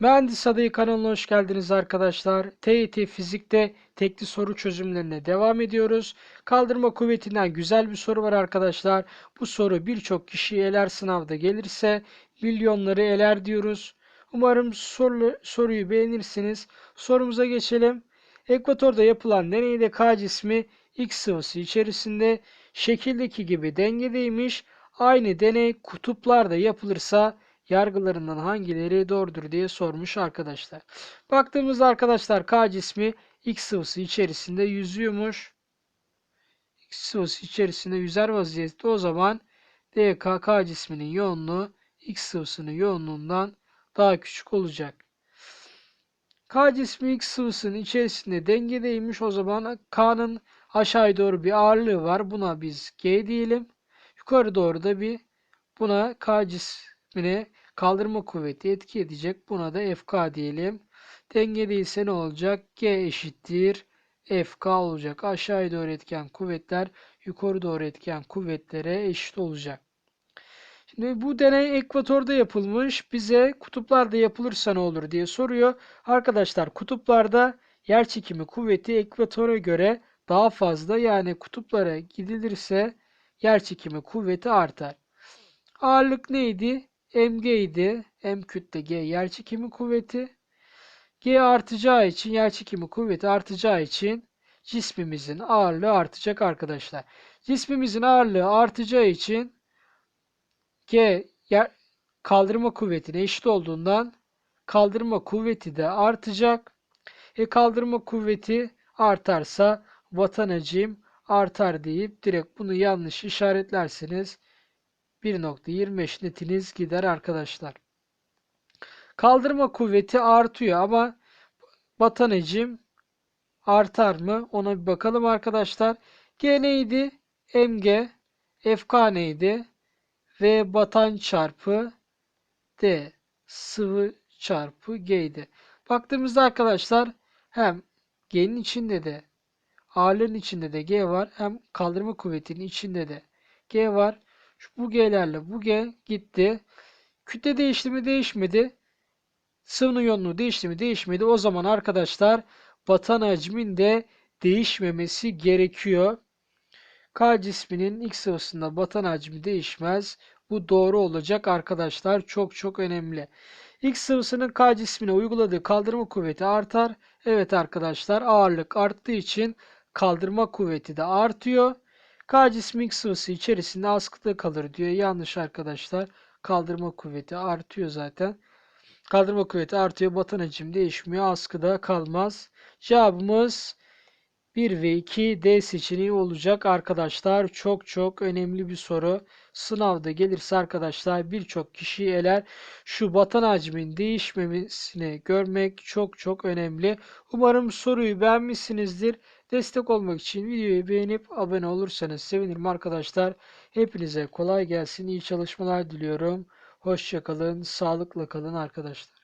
Mühendis Adayı kanalına hoş geldiniz arkadaşlar. TYT Fizik'te tekli soru çözümlerine devam ediyoruz. Kaldırma kuvvetinden güzel bir soru var arkadaşlar. Bu soru birçok kişiyi eler sınavda gelirse milyonları eler diyoruz. Umarım soru, soruyu beğenirsiniz. Sorumuza geçelim. Ekvatorda yapılan deneyde K cismi X sıvısı içerisinde şekildeki gibi dengedeymiş. Aynı deney kutuplarda yapılırsa yargılarından hangileri doğrudur diye sormuş arkadaşlar. Baktığımızda arkadaşlar K cismi X sıvısı içerisinde yüzüyormuş. X sıvısı içerisinde yüzer vaziyette o zaman DK K cisminin yoğunluğu X sıvısının yoğunluğundan daha küçük olacak. K cismi X sıvısının içerisinde dengedeymiş. O zaman K'nın aşağı doğru bir ağırlığı var. Buna biz G diyelim. Yukarı doğru da bir buna K cismine kaldırma kuvveti etki edecek. Buna da FK diyelim. Dengedeyse ne olacak? G eşittir. FK olacak. Aşağı doğru etken kuvvetler yukarı doğru etken kuvvetlere eşit olacak. Şimdi bu deney ekvatorda yapılmış. Bize kutuplarda yapılırsa ne olur diye soruyor. Arkadaşlar kutuplarda yer çekimi kuvveti ekvatora göre daha fazla. Yani kutuplara gidilirse yer çekimi kuvveti artar. Ağırlık neydi? Mg idi. M kütle G yer çekimi kuvveti. G artacağı için yer çekimi kuvveti artacağı için cismimizin ağırlığı artacak arkadaşlar. Cismimizin ağırlığı artacağı için G yer, kaldırma kuvvetine eşit olduğundan kaldırma kuvveti de artacak. E kaldırma kuvveti artarsa vatan hacim artar deyip direkt bunu yanlış işaretlerseniz 1.25 netiniz gider arkadaşlar. Kaldırma kuvveti artıyor ama vatan hacim artar mı? Ona bir bakalım arkadaşlar. G neydi? mg. FK neydi? V batan çarpı D sıvı çarpı G'ydi. Baktığımızda arkadaşlar hem G'nin içinde de ağırlığın içinde de G var. Hem kaldırma kuvvetinin içinde de G var. Şu bu G'lerle bu G gitti. Kütle değişti mi değişmedi. Sıvının yoğunluğu değişti mi değişmedi. O zaman arkadaşlar batan hacmin de değişmemesi gerekiyor. K cisminin X sıvısında batan hacmi değişmez. Bu doğru olacak arkadaşlar. Çok çok önemli. X sıvısının K cismine uyguladığı kaldırma kuvveti artar. Evet arkadaşlar ağırlık arttığı için kaldırma kuvveti de artıyor. K cismi X sıvısı içerisinde askıda kalır diyor. Yanlış arkadaşlar. Kaldırma kuvveti artıyor zaten. Kaldırma kuvveti artıyor. Batan hacim değişmiyor. Askıda kalmaz. Cevabımız 1 ve 2 D seçeneği olacak arkadaşlar. Çok çok önemli bir soru. Sınavda gelirse arkadaşlar birçok kişi eler. Şu batan hacmin değişmemesini görmek çok çok önemli. Umarım soruyu beğenmişsinizdir. Destek olmak için videoyu beğenip abone olursanız sevinirim arkadaşlar. Hepinize kolay gelsin. İyi çalışmalar diliyorum. Hoşçakalın. Sağlıkla kalın arkadaşlar.